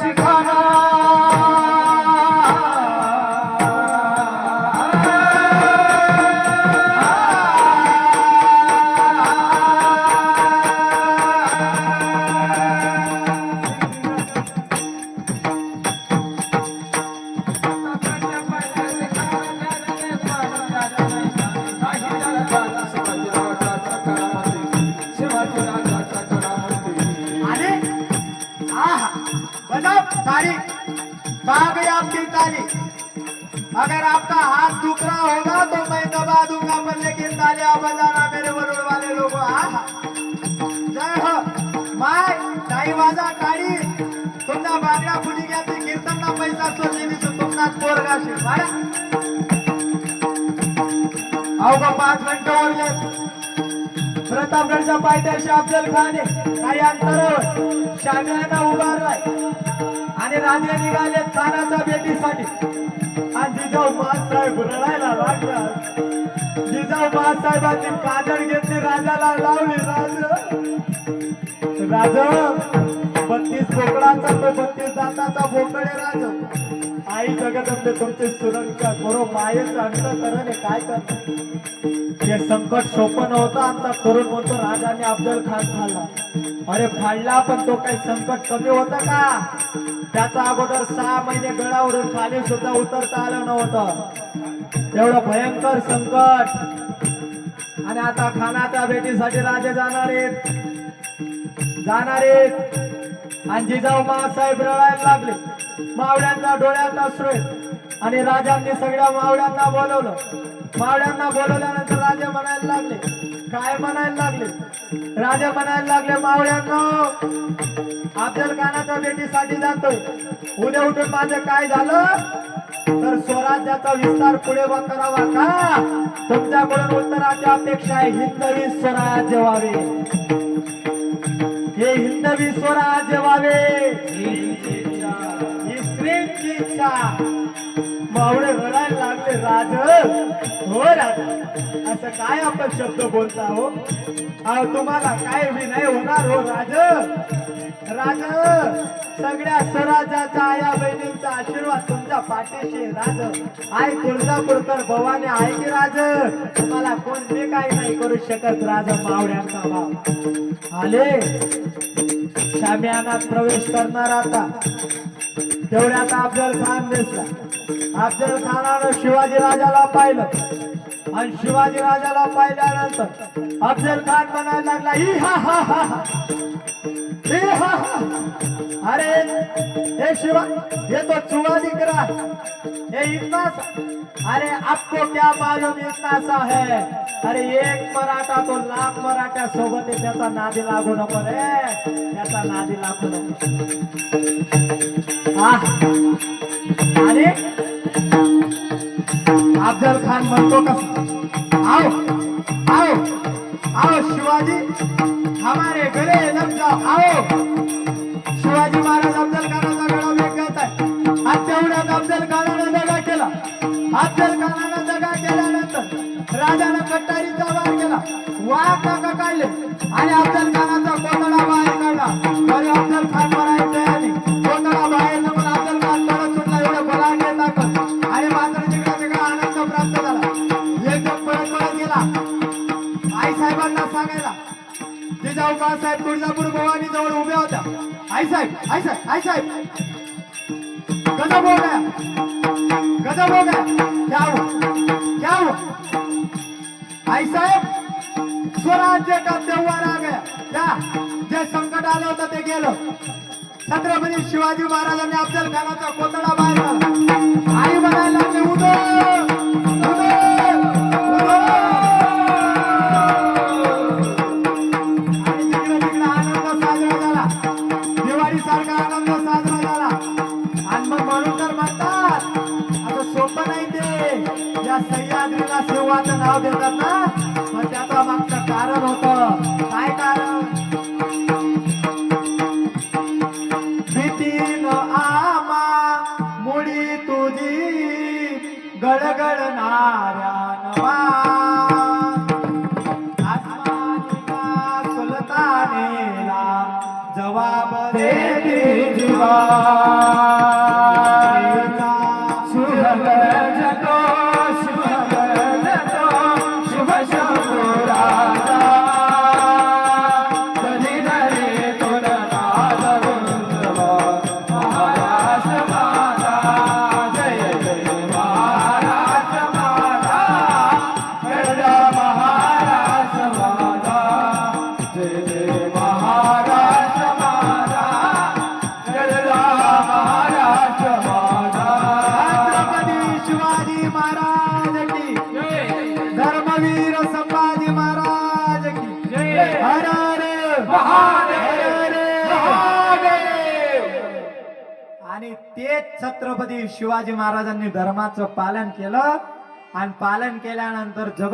শিখানো अगर आपका हाथ दुख रहा होगा तो मैं दबा दूंगा पर लेकिन तालियां बजाना मेरे वरुण वाले लोग जय हो। माय ताई वाजा टाळी तुमच्या बागड्या फुटी घ्या ती कीर्तनना पैसा सोडली दिसू तुमनाच पोरगा शे वाड्या अवघा पाच मिनिटं उरले प्रतापगडचा पायथ्याशी अफजल खाने काही अंतरावर शामियाना उभारलाय. आणि राजे निघाले खानाच्या भेटीसाठी. आणि जिजाऊ बाळासाहेब रडायला लागला. जिजाऊ बाळासाहेबांची काजळ घेतली राजाला लावली. राज! राज! बत्तीस बोकडाचा तो बत्तीस दाताचा बोकडे राज. आई जगदंबे तुमचे सुरक्षा करो मायेच अंतकरण आहे काय कर? हे संकट सोपं नव्हतं आमचा तरुण म्हणतो राजाने अफजल खान फाडला अरे फाडला पण तो काही संकट कमी होता का? त्याचा अगोदर सहा महिने गडावरून खाली सुद्धा उतरता आलं नव्हतं. एवढं भयंकर संकट. आणि आता खानाच्या भेटीसाठी राजे जाणार आहेत. जाणार आहेत. आणि जिजाऊ मासाहेब रडायला लागले. मावळ्यांचा डोळ्यात स्रोत आणि राजांनी सगळ्या मावळ्यांना बोलवलं. मावळ्यांना बोलवल्यानंतर राजा म्हणायला लागले काय म्हणायला लागले? राजा म्हणायला लागले मावळ्यांना अफजल खानाच्या भेटीसाठी जातोय. उद्या उठून माझं काय झालं? तर स्वराज्याचा विस्तार पुढे करावा का? तुमच्याकडून उत्तराची अपेक्षा आहे हिंदवी स्वराज्य व्हावे. हे हिंदवी स्वराज्य व्हावे. स्त्रीची मावळे रडायला लागले राज हो राज. असं काय आपण शब्द बोलता हो? तुम्हाला काय विनय होणार हो राज. राज सगळ्या स्वराज्याचा या बहिणींचा आशीर्वाद तुमच्या पाठीशी राज. आई तुळजापूरकर भवाने आहे की राज? तुम्हाला कोण जे काही नाही करू शकत राज मावळ्यांचा भाव. आले? शामियानात प्रवेश करणार आता. तेवढ्यात अफजल खान दिसला अफजल खानानं शिवाजी राजाला पाहिलं. आणि शिवाजी राजाला पाहिल्यानंतर अफजल खान म्हणायला लागला ही हा हा हा. अरे हे शिवा ये तो चुआ दिख रहा ये इतना सा अरे आपको क्या मालूम इतना सा है अरे एक मराठा तो लाख मराठ्या सोबत आहे त्याचा नादी लागू नको रे. त्याचा नादी लागू नको. आणि? अरे अफजल खान म्हणतो कसा शिवाजी महाराज अफजल खानाचा गळा वेग घेत आहे. आज तेवढ्यात अफजल खानानं दगा केला. अफजल खानानं दगा केल्यानंतर राजानं कट्टारीचा वार केला. वाघ काका काढले आणि अफजल खानाचा कोतडा बाहेर काढला. तरी अफजल खान जिजाऊ बाळासाहेब तुळजापूर भवानी जवळ उभ्या होत्या. आई साहेब आई साहेब आई साहेब. गजब हो गया. गजब हो गया. क्या हुआ? क्या हुआ? आई साहेब स्वराज्य का त्यौहार आ गया. क्या? जे संकट आलं होतं ते गेलं. छत्रपती शिवाजी महाराजांनी अफजल खानाचा कोतडा बाहेर आई म्हणायला उदो सह्याद्रीला शिवाचं नाव देतात ना? पण त्याचा मागचं कारण होतं. काय कारण? भीतीन आमा मुडी तुझी गडगडणाऱ्या नवा आसमानिका सुलतानेला जवाब दे जीवा. आणि तेच छत्रपती शिवाजी महाराजांनी धर्माचं पालन केलं. आणि पालन केल्यानंतर जगत